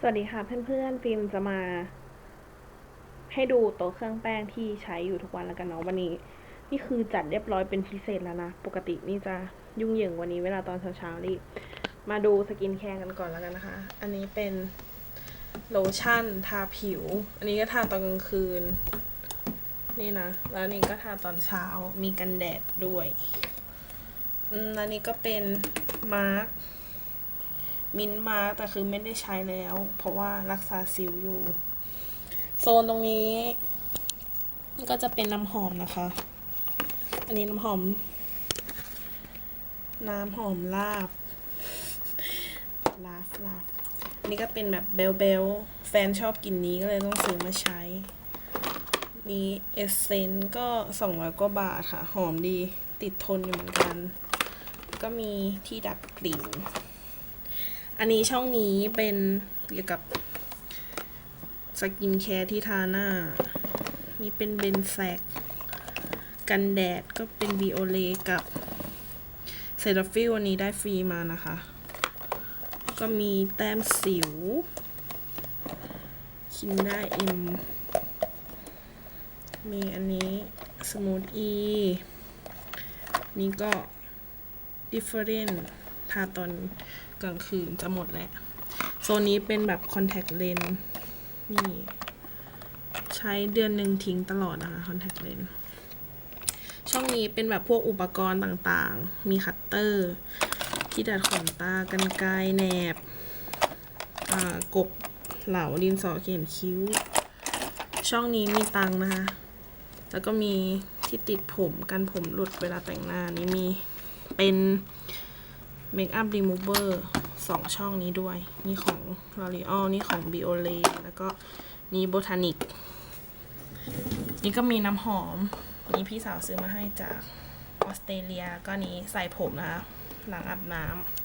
สวัสดีค่ะเพื่อนๆฟิล์มจะมา ให้ดูโต๊ะเครื่องแป้งที่ใช้อยู่ทุกวันแล้วกันเนาะวันนี้ นี่คือจัดเรียบร้อยเป็นพิเศษแล้วนะปกตินี่จะยุ่งเหยิงวันนี้เวลาตอนเช้าๆรีบมาดูสกินแคร์กันก่อนแล้วกันนะคะ อันนี้เป็นโลชั่นทาผิว อันนี้ก็ทาตอนกลางคืน นี่นะแล้วนนี้ก็ทาตอนเช้ามีกันแดดด้วยอืมแล้วนี่ก็เป็นมาร์ค มินมาแต่คือไม่ได้ใช้แล้ว เพราะว่ารักษาสิวอยู่ โซนตรงนี้ก็จะเป็นน้ำหอมนะคะ อันนี้น้ำหอม น้ำหอมลาบ ลาฟลาฟอันนี้ก็เป็นแบบเบลเบลแฟนชอบกลิ่นนี้ก็เลยต้องซื้อมาใช้มีเอเซนก็สองร้อยกว่าบาทค่ะ หอมดีติดทนอยู่เหมือนกัน ก็มีที่ดับกลิ่น อันนี้ช่องนี้เป็นเกี่ยวกับสกินแคร์ที่ทาหน้า นี่เป็นเบนแซกกันแดดก็เป็นบีโอเลกับเซราฟิลวันนี้ได้ฟรีมานะคะ ก็มีแต้มสิว คินได้เอ็ม มีอันนี้สมูทอีนี่ก็ different ทาตอนกลางคืนจะหมดแหละโซนนี้เป็นแบบ contact lens นี่ใช้เดือนหนึ่งทิ้งตลอดนะคะ contact lens ช่องนี้เป็นแบบพวกอุปกรณ์ต่างๆ มีคัตเตอร์ที่ดัดขนตากันไกรแหนบกบเหลาดินสอเขียนคิ้ว ช่องนี้มีตังนะคะ แล้วก็มีที่ติดผมกันผมหลุดเวลาแต่งหน้านี่มีเป็น เมคอัพรีมูเวอร์สองช่องนี้ด้วย นี่ของ L'Oreal นี่ของ b i o l a แล้วก็นี่ Botanic นี่ก็มีน้ำหอม นี่พี่สาวซื้อมาให้จากออสเตรเลีย ก็นี้ใส่ผมนะคะ หลังอาบน้ำ